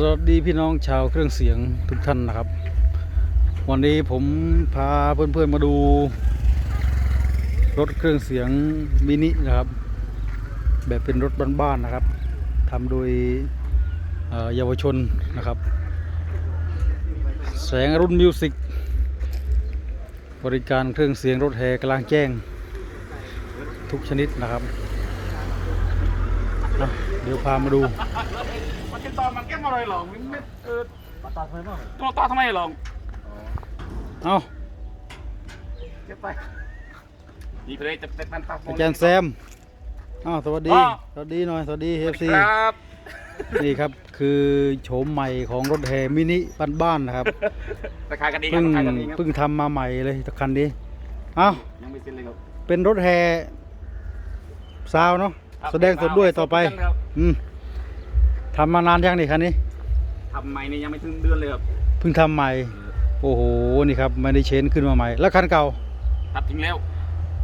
สวัสดีพี่น้องชาวเครื่องเสียงทุกท่านนะครับ วันนี้ผมพาเพื่อนๆมาดู รถเครื่องเสียงมินินะครับ แบบเป็นรถบ้านๆนะครับทำโดยเยาวชนนะครับ แสงรุ่นมิวสิกบริการเครื่องเสียงรถแห่กลางแจ้ง ทุกชนิดนะครับ เดี๋ยวพามาดู ตอนมันแก้มอะไรหรอมันไม่เออตัดไฟบ้างตัวต่อทำไมหรอเอาเก็บไปนี่เพลย์จะเป็นมันตัดอาจารย์แซมอ้าวสวัสดีอ้าวสวัสดีหน่อย สวัสดีเอฟซีครับนี่ครับคือโฉมใหม่ของรถแห่มินิบ้านๆนะครับราคากันดีครัเพิ่บงราคากันดีครับเพิ่งทำมาใหม่เลยตะคันนี้เอ้ายังไม่เสร็จเลยครับเป็นรถแห่ซาวเนาะครับแสดงสดด้วยต่อไปสดกันครับอืม ทำมานานยังนี่คันนี้ทำใหม่นี่ยังไม่ถึงเดือนเลยครับเพิ่งทำใหม่ โอ้โห นี่ครับไม่ได้เชนขึ้นมาใหม่ แล้วคันเก่า ตัดทิ้งแล้ว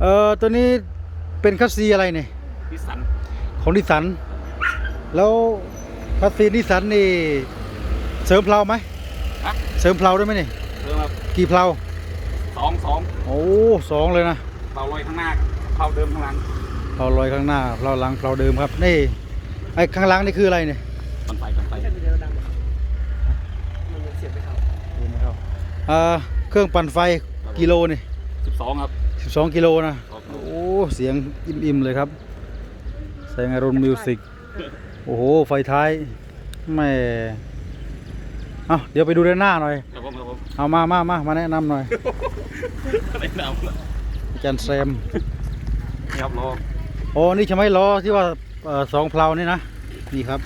เอ่อตัวนี้เป็นคัสซีอะไรเนี่ยพิสัน ของนิสสัน แล้วคัสซีนิสสันนี่เสริมเพลาไหมฮะ เสริมเพลาด้วยไหมนี่เริ่มครับกี่เพลา สองสองโอ้สองเลยนะเราลอยข้างหน้าเข้าเดิมข้างหลังเพลาลอยข้างหน้าเพลาหลังเพลาเดิมครับ นี่ ไอ้ข้างหลังนี่คืออะไรเนี่ย ปันไฟปันไฟ ดูไม่เข้าเอ่อเครื่องปั่นไฟกิโลนี่สิบสองครับ12กิโลนะครับโอ้เสียงอิ่มๆเลยครับแสงอรุณมิวสิกโอ้โหไฟท้ายแม่เอาเดี๋ยวไปดูด้านหน้าหน่อยครับผมครับผมเอามามามามาแนะนำหน่อยไม่เอาละอาจารย์แซมนี่ครับรอโอ้นี่ใช่ไหมล้อที่ว่าเอ่อสองเพลานี่นะนี่ครับ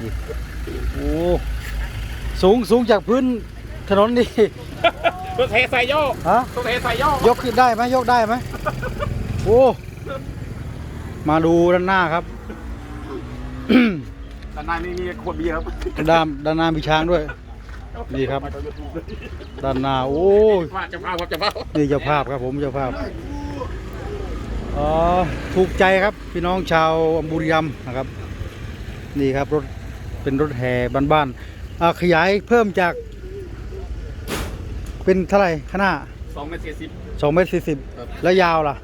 นี่โอ้สูงสูงจากพื้น ถนนนี่ตัวเทใส่ย่อฮะ ตัวเทใส่ย่อยกขึ้นได้ไหมยกได้ไหมโอ้มาดูด้านหน้าครับ ด้านในนี่มีขวดเบียร์ครับด้านด้านหน้ามีช้างด้วย นี่ครับ ด้านหน้า โอ้ยว่าจะเผาครับจะเผานี่เจ้าภาพครับผมเจ้าภาพอ๋อถูกใจครับพี่น้องชาวบุรีรัมย์นะครับ นี่ครับรถเป็นรถแห่บ้านๆอ่าขยายเพิ่มจาก เป็นเท่าไหร่ข้างหน้าสองเมตรสี่สิบ สองเมตรสี่สิบครับ แล้วยาวล่ะ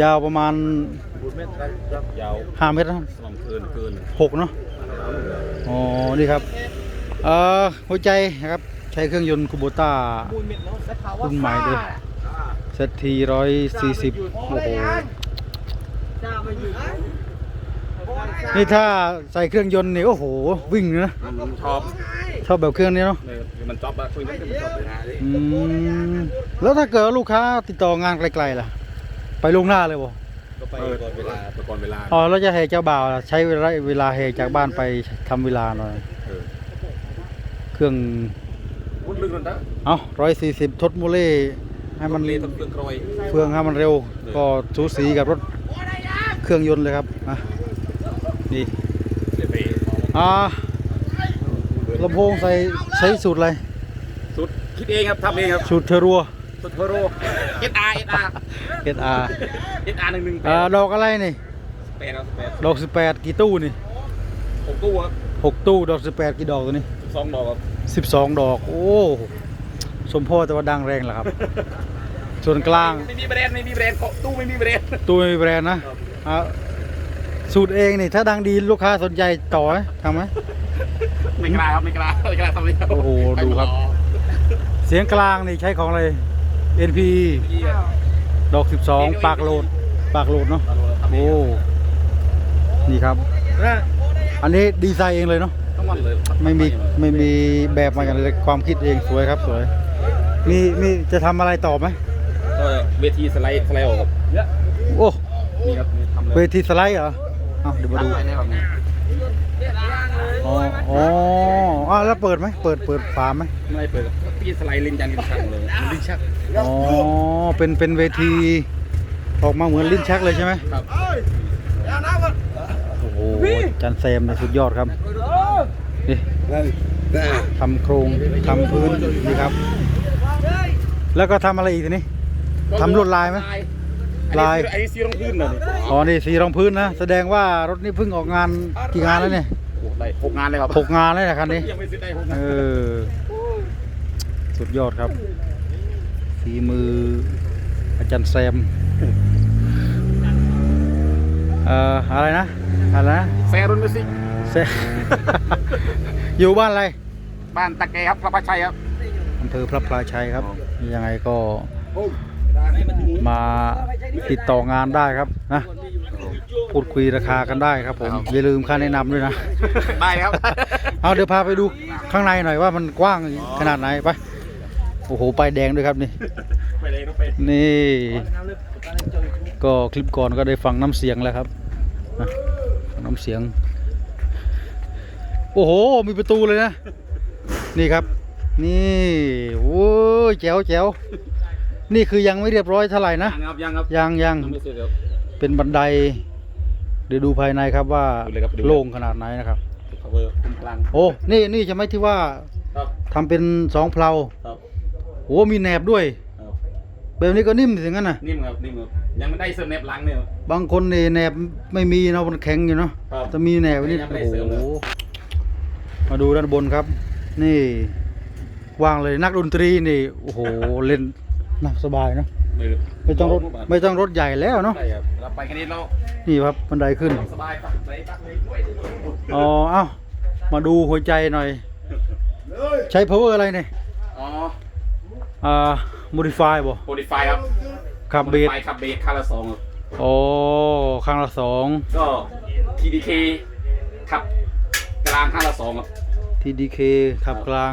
ยาวประมาณบุเมตรครับยาวห้าเมตรนะสองเกินเกินหกเนาะ อ๋อ นี่ครับ เอ่อ หัวใจนะครับ ใช้เครื่องยนต์คูโบต้ารุ่นใหม่เลยเซตทีร้อยสี่สิบโอ้โหนี่ถ้าใส่เครื่องยนต์นี่โอ้โห วิ่งเลยนะมันชอบ ชอบแบบเครื่องนี้เนาะเลยมันชอบอะคุยมันก็มันชอบเลยอืมแล้วถ้าเกิดว่าลูกค้าติดต่องานไกลๆล่ะ ไปลวงหน้าเลยบ่ก็ไปก่อนเวลาไปก่อนเวลาอ๋อแล้วจะแห่เจ้าบ่าวล่ะใช้เวลาเวลาแห่จากบ้านไปทำเวลาหน่อยเออเครื่องวุ้นลึกนั่นนะเอาร้อยสี่สิบทดโมเล่ให้มัน เล่นเครื่องกรอยเฟืองให้มันเร็วก็สูสีกับรถเครื่องยนต์เลยครับอะนี่ เล่นไป อ่า ลำโพงใส่ใช้สูตรอะไรสุดคิดเองครับทำเองครับสูตรเทอรัวสุดเทอร์โรเอสอาร์เอสอาร์ SR เอสอาร์หนึ่งหนึ่งแปอ่าดดอกอะไรนี่แปดครับแปดดอกสิบแปดกี่ตู้นี่ผมตู้ครับหกตู้ดอกสิบแปดกี่ดอกตัวนี้สองดอกครับสิบสองดอก โอ้สมพ่อแต่ว่าดังแรงแหละครับ ส่วนกลางไม่มีแบรนด์ไม่มีแบรนด์ตู้ไม่มีแบรนด์ตู้ไม่มีแบรนด์นะครับอ่าสูตรเองนี่ถ้าดังดีลูกค้าสนใจต่อไหมทำไหม ไม่กล้าครับไม่กล้าไม่กล้าทำเลยครับโอ้โหดูครับ เสียงกลางนี่ใช้ของอะไร NP ดอก 12 ปากโหลด ปากโหลดเนาะโอ้นี่ครับ อันนี้ดีไซน์เองเลยเนาะทั้งวันเลยไม่มีไม่มีแบบมาอย่างเลยความคิดเองสวยครับสวย มีมีจะทำอะไรต่อไหมก็เวทีสไลด์สไลด์ออกครับโอ้นี่ครับนี่ทำเลยเวทีสไลด์เหรอเอาเดี๋ยวมาดู ทำไปแล้วครับนี่อ๋ออ๋ออะแล้วเปิดไหมเปิดเปิดฝาไหมไม่ได้เปิดครับพี่สไลด์ลิ้นยันลิ้นชักเลยลิ้นชักอ๋อเป็นเป็นเวที ออกมาเหมือนลิ้นชักเลยใช่ไหมครับโอ้โหจันแซมเนี่ยสุดยอดครับนี่ทำโครงทำพื้นนี่ครับ แล้วก็ทำอะไรอีกทีนี้ทำลวดลายไหมลายไอ้นี่สีรองพื้นเหรอนี่อ๋อนี่สีรองพื้นนะ แสดงว่ารถนี้เพิ่งออกงานกี่งานแล้วเนี่ยโอ้ ได้หกงานเลยครับหกงานเลยนะคันนี้ยังไม่ซื้อได้หกงาเอนอสุดยอดครับฝีมืออาจารย์แซมเอ่ออะไรนะอะไรนะแซรุ่นมิวสิกแซอยู่บ้านอะไร บ้านตะเกครับพระพัชชัยครับอำเภอพระพลาชัยครับ ยังไงก็มาติดต่องานได้ครับนะ พูดคุยราคากันได้ครับผมอย่าลืมค่าแนะนำด้วยนะ ได้ครับ เอาเดี๋ยวพาไปดูข้างในหน่อยว่ามันกว้างขนาดไหนไป โอ้โหไปายแดงด้วยครับนี่ ไปเลยต้องไปนี่ ก็คลิปก่อนก็ได้ฟังน้ำเสียงแล้วครับนะฟังน้ำเสียง โอ้โห มีประตูเลยนะ นี่ครับ นี่โอ้ยแจ๋วแจ๋วนี่คือยังไม่เรียบร้อยเท่าไหร่นะ ยังครับยังครับยังยัง ยังไม่ซื้อครับ เป็นบันได เดี๋ยวดูภายในครับว่าดูเลยครับดูเลย โล่งขนาดไหนนะครับ power คุ้มพลังโอ้ นี่นี่จะไม่ที่ว่าครับทำเป็นสองเพลาครับโอ้มีแหนบด้วย ครับแบบนี้ก็นิ่มถึงงั้นน่ะนิ่มครับนิ่มครับยังไม่ได้เสริมเน็บหลังเนี่ย บางคนนี่แหนบไม่มีเนาะมันแข็งอยู่เนาะครับจะมีแหนบไว้นี่ยังไม่โอ้ได้เสริมโหเลยมาดูด้านบนครับ นี่ว่างเลยนักดนตรีนี่โอ้โห เล่นน่าสบายเนาะมือ ไม่ต้องรถไม่ต้องรถใหญ่แล้วเนาะใช่ครับเราไปแค่นี้เรานี่ครับบันไดขึ้น สบายปักไปปักเลยด้วยอ๋อเอ้ามาดูหัวใจหน่อย ใช้ power อะไรเนี่ยอ๋ออ่า modify บ่โ o ดิฟายครับขับเบสไฟขับเบสค่าละสองครับโอ้ข้างละสองก็ TDK ขับกลางค่าละสองครับ TDK ขับกลาง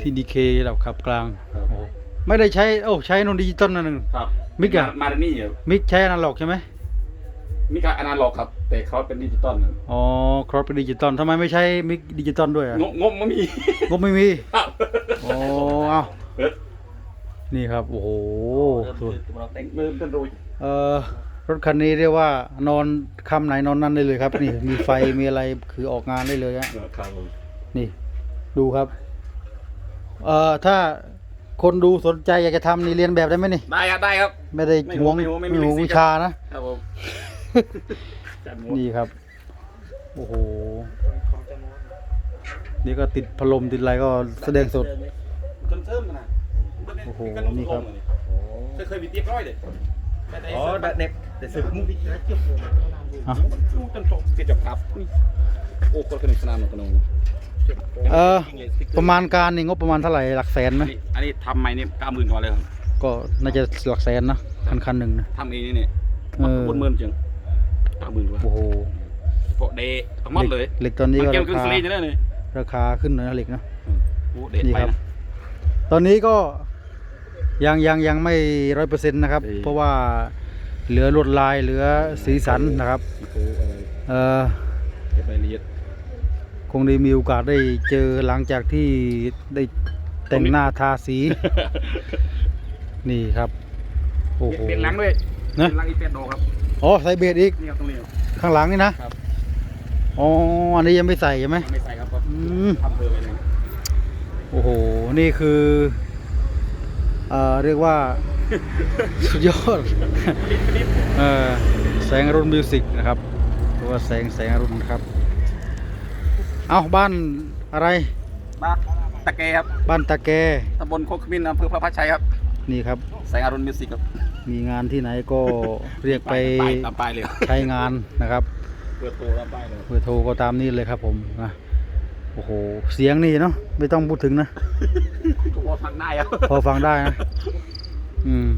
TDK ระดับขับกลางครับโอ้ ไม่ได้ใช้โอ้ใช้นนดิจิตอลนั่นหนึ่ง ครับมิกอะ มาร์นี่ครับมิกใช้อนาล็อกใช่ไหมมิกอะอนาล็อกครับ แต่เขาเป็นดิจิตอลครับอ๋อครอปเป็นดิจิตอลทำไมไม่ใช้มิกดิจิตอลด้วยอะงบงบไม่มีงบไม่มีครับโอ้เอ้าเฮ้ยนี่ครับโอ้โหสวยมือเป็นรูเอ่อรถคันนี้เรียกว่านอนค่ำไหนนอนนั่นได้เลยครับ นี่มีไฟมีอะไรคือออกงานได้เลยฮะครับผมนี่ดูครับ เอ่อถ้า คนดูสนใจอยากจะทำนี่เรียนแบบได้ไหมนี่ ได้ครับได้ครับ ไม่ได้ไม่หห่ววงงไม่ห่วงไม่ไม่มีห่วงลิขสิทธิ์ วิชานะ ครับผม จัดหมดนี่ครับ โอ้โห นี่ก็ติดพัดลมติดอะไรก็แสดงสด จนเทิมนะโอ้โหนี่ครับ เคยเคยมีเตียบร้อยเลยอ๋อเด็กแต่สึกมุกอะ จนตกเตียบจับครับนี่โอ้คนสนุกสนานหมดกันเลย เออ ประมาณการนี่งบประมาณเท่าไหร่หลักแสนไหมอันนี้อันนี้ทำใหม่เนี่ยเก้าหมื่นกว่าเลยครับก็น่าจะหลักแสนนะคันคันหนึ่งนะทำเองนี่เนี่ยเออบนหมื่นจังเก้าหมื่นกว่าโอ้โหเพราะเดย์ทั้งหมดเลยเหล็กตอนนี้มันก็เกี่ยวรากับคาสลีจะได้เลยราคาขึ้นหน่อยนะเหล็กนะโอ้เดย์นี่ไปครับนะตอนนี้ก็ยังยังยังไม่ร้อยเปอร์เซ็นต์นะครับเออเพราะว่าเหลือลวดลายเหลือสีสันนะครับโอ้โหอะไรเออ คงได้มีโอกาสได้เจอหลังจากที่ได้แต่งหน้าทาสี นี่ครับ โอ้โหเปลี่ยนหลังด้วยนะเปลี่ยนหลังอีกเป็ดโดครับ อ๋อใส่เบสอีก นี่ครับตรงนี้ครับข้างหลังนี่นะ ครับ อ๋อ อันนี้ยังไม่ใส่ใช่ไหมไม่ใส่ครับก็อืมทำเพิ่มไปเลยโอ้โห นี่คือเอ่อเรียกว่า สุดยอดเออแสงอรุณมิวสิกนะครับหรือว่าแสงแสงอรุณนะครับ เอาบ้านอะไร บ้านตะเกครับ บ้านตะแกตำบลโคกขมิ้นอำเภอพระพัชชัยครับ นี่ครับ แสงอรุณมิวสิกครับ มีงานที่ไหนก็เรียกไปป้ายตามป้ายเลยครับใช้งานนะครับเปิดโตตามป้ายเลย เบอร์โทรก็ตามนี้เลยครับผมนะโอ้โห เสียงนี่เนาะ ไม่ต้องพูดถึงนะก็พอฟังได้ครับ พอฟังได้นะ อืม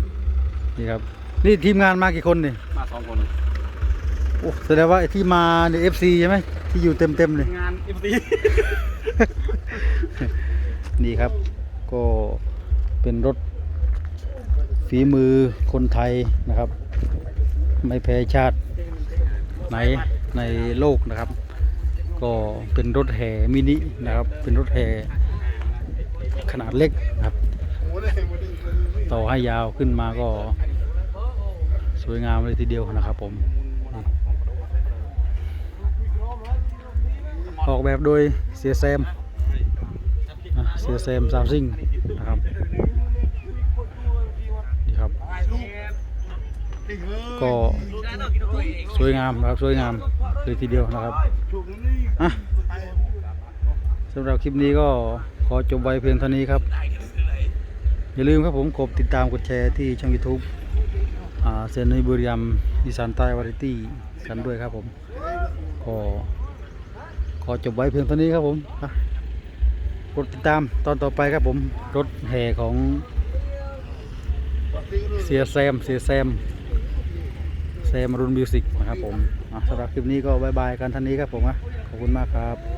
นี่ครับ นี่ทีมงานมากี่คนนี่ มาสองคน โอ้ แสดงว่าไอ้ที่มาในเอฟซีใช่ไหม ที่อยู่เต็มเต็มๆเลย งานอิฟตีนี่ครับ ก็เป็นรถฝีมือคนไทยนะครับ ไม่แพ้ชาติไหนในโลกนะครับ ก็เป็นรถแห่มินินะครับ เป็นรถแห่ขนาดเล็กนะครับ ต่อให้ยาวขึ้นมาก็สวยงามเลยทีเดียวนะครับผม ออกแบบโดยเสียแซมเสียแซมซาวซิงนะครับนี่ครับ ก็สวยงามนะครับสวยงามเลยทีเดียวนะครับสำหรับคลิปนี้ก็ขอจบไว้เพียงเท่านี้ครับ อย่าลืมครับผมกดติดตามกดแชร์ที่ช่อง YouTube อ่าเซนนิบุรีรัมอีสานใต้วาไรตี้กันด้วยครับผมก็ อจบไว้เพียงเท่านี้ครับผมกดติดตามตอนต่อไปครับผม รถแห่ของเสียแซมเสียแซมแซมรุนมิวสิกนะครับผมสำหรับคลิปนี้ก็บายบายกันท่านี้ครับผมอะขอบคุณมากครับ